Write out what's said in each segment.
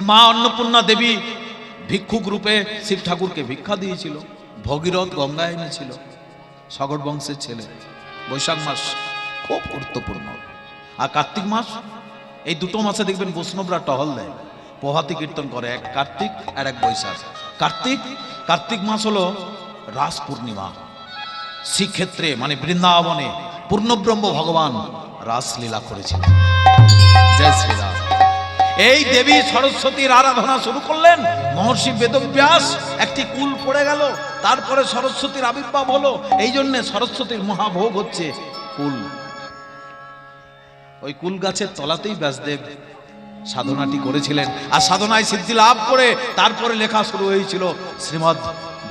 মা অন্নপূর্ণা দেবী ভিক্ষুক রূপে শিব ঠাকুরকে ভিক্ষা দিয়েছিল, ভগীরথ গঙ্গা এনেছিল, সগর বংশের ছেলে। বৈশাখ মাস খুব গুরুত্বপূর্ণ। আর কার্তিক মাস, এই দুটো মাসে দেখবেন বৈষ্ণবরা টহল দেয়। প্রভাতী কীর্তন করে, এক কার্তিক আর এক বৈশাখ। কার্তিক কার্তিক মাস হলো রাস পূর্ণিমা। শ্রীক্ষেত্রে মানে বৃন্দাবনে পূর্ণব্রহ্ম ভগবান রাসলীলা করেছিলেন। জয় শ্রীরাম। এই দেবী সরস্বতীর আরাধনা শুরু করলেন। মহর্ষি বেদব্যাস একটি কুল পড়ে গেল তারপরে সরস্বতীর আবির্ভাব হলো এই জন্য সরস্বতীর মহাভোগ হচ্ছে কুল। ওই কুল গাছের তলাতেই ব্যাসদেব সাধনাটি করেছিলেন আর সাধনায় সিদ্ধি লাভ করে তারপরে লেখা শুরু হয়েছিল শ্রীমৎ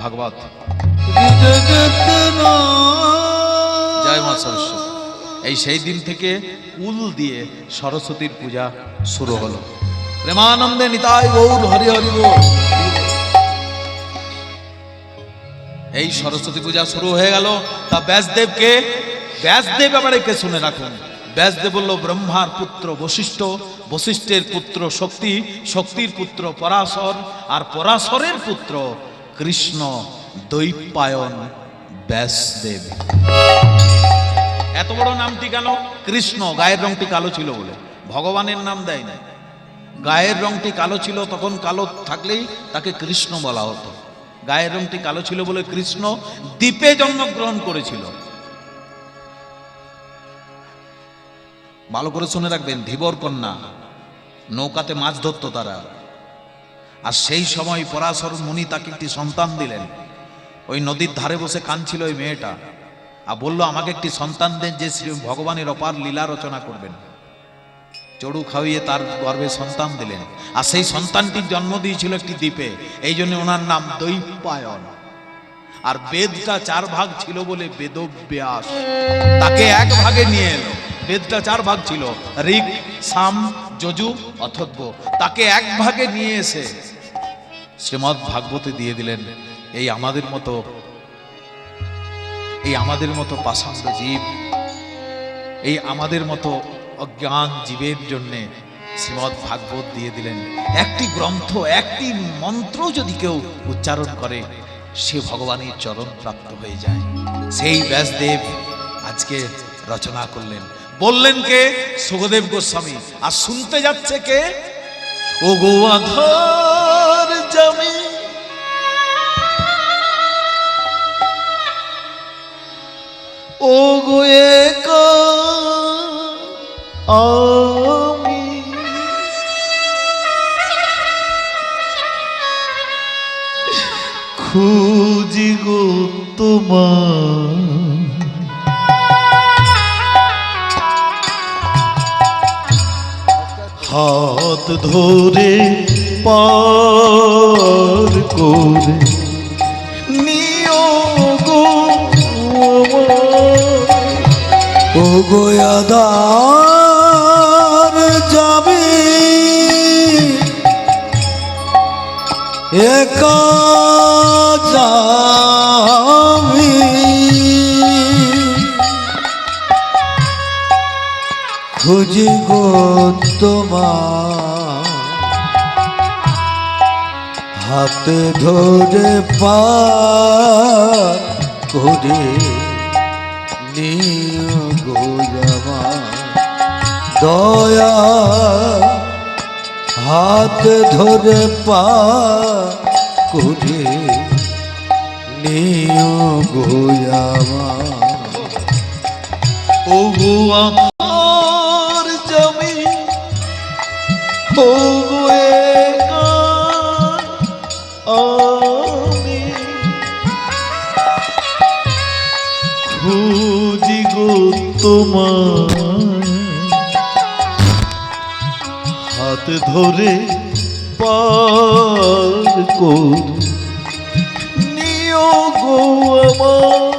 ভাগবত। জয় মা সরস্বতী। এই সেই দিন থেকে কুল দিয়ে সরস্বতীর পূজা শুরু হলো। প্রেমানন্দে নিতাই গৌর, হরি হরি এই সরস্বতী পূজা শুরু হয়ে গেল। তা ব্যাসদেবকে, ব্যাসদেব আবার একে শুনে রাখুন। ব্যাসদেব বলল ব্রহ্মার পুত্র বশিষ্ঠ। বশিষ্ঠের পুত্র শক্তি, শক্তির পুত্র পরাশর। আর পরাশরের পুত্র কৃষ্ণ দৈপায়ন ব্যাসদেব। এত বড় নামটি কেন? কৃষ্ণ, গায়ের রংটি কালো ছিল বলে। ভগবানের নাম দেয় না গায়ের রংটি কালো ছিল, তখন কালো থাকলেই তাকে কৃষ্ণ বলা হতো। গায়ের রংটি কালো ছিল বলে কৃষ্ণ দ্বীপে জন্মগ্রহণ করেছিল। ভালো করে শুনে রাখবেন, ধীবর কন্যা, নৌকাতে মাছ ধরতো তারা। আর সেই সময় পরাশর মুনি তাকে একটি সন্তান দিলেন। ওই নদীর ধারে বসে কাঁদছিল ওই মেয়েটা। আর বলল, আমাকে একটি সন্তান দেন যে শ্রী ভগবানের অপার লীলা রচনা করবেন। চড়ু খাওয়িয়ে তার গর্ভে সন্তান দিলেন। আর সেই সন্তানটির জন্ম দিয়েছিল একটি দ্বীপে, এই জন্য ওনার নাম দৈপায়ন। আর বেদটা চার ভাগ ছিল বলে বেদব্যাস। তাকে এক ভাগে নিয়ে এলো। বেদটা চার ভাগ ছিল ঋক সাম, যজু অথর্ব তাকে এক ভাগে নিয়ে এসে শ্রীমৎ ভাগবতে দিয়ে দিলেন। এই আমাদের মতো এই আমাদের মতো পাষাণ্ড জীব, এই আমাদের মতো অজ্ঞান জীবের জন্যে শ্রীমৎ ভাগবত দিয়ে দিলেন। একটি গ্রন্থ, একটি মন্ত্র যদি কেউ উচ্চারণ করে, সে ভগবানের চরণ প্রাপ্ত হয়ে যায়। সেই ব্যাসদেব আজকে রচনা করলেন। বললেন কে? সুখদেব গোস্বামী। আর শুনতে যাচ্ছে কে? ও গো গো একা খুঁজি গো তোমার। হাত ধরে পার করে গোয়াদার যাবে। একা খুঁজি গো তোমার হাতে ধরে পা করে। নিও গো দয়া হাত ধরে পা করে নিও গো আমার গো তোমার হাত ধরে পার কর। নিও গো আমার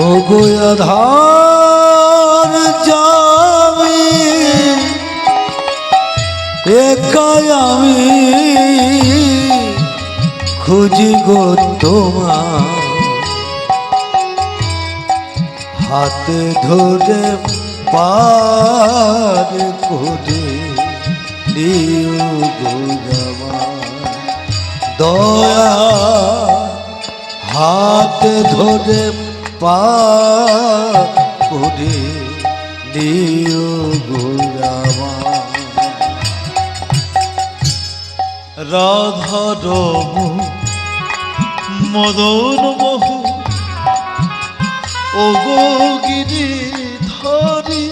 ও গোয়াধার যাবি একাই আমি খুঁজি গো তোমার হাতে ধরে পার করে দয়া হাত ধরে পা করে দিও জামাই রাধা রম, মদন মোহ ও গিরি ধরি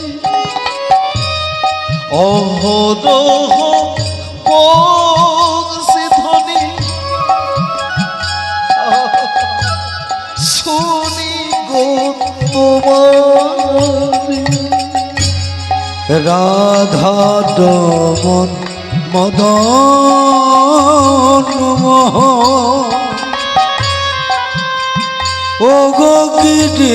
অহরহ বংশী ধ্বনি শুনি গো রাধা দমন মদন ও গো গিরি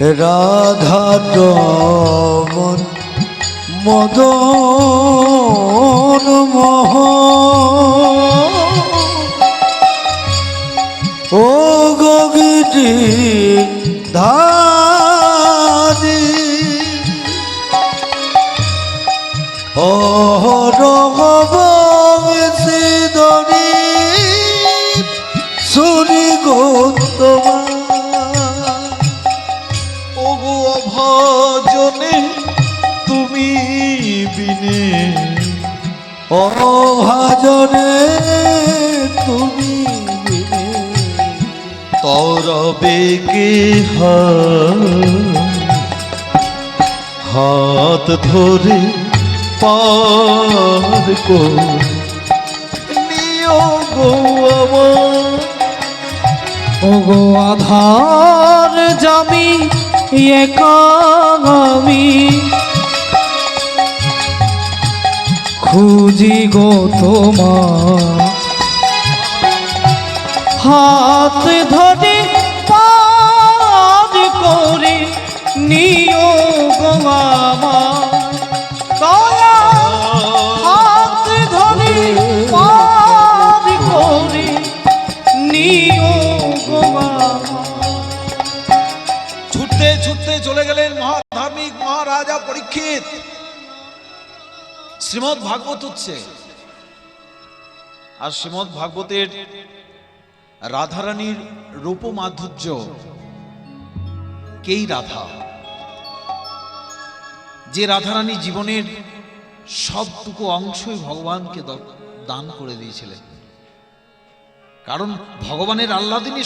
রাধা দমন মদন মোহ। ও গগিটি ধারি ও অভাজনে তুমি তরবে কে হাত ধরে পার নিয় গো ওগো আধার জামি একামি খুঁজি গো তোমার। হাত ধরে পার করে নিও গো আমার। হাত ছুটতে ছুটতে চলে গেলেন মহাধার্মিক মহারাজা পরীক্ষিত। শ্রীমৎ ভাগবত হচ্ছে। আর শ্রীমৎ ভাগবতের রাধারানীর রূপ মাধুর্য কেই রাধা? যে রাধারানী জীবনের সবটুকু অংশই ভগবানকে দান করে দিয়েছিলেন। কারণ ভগবানের আল্লাদিনী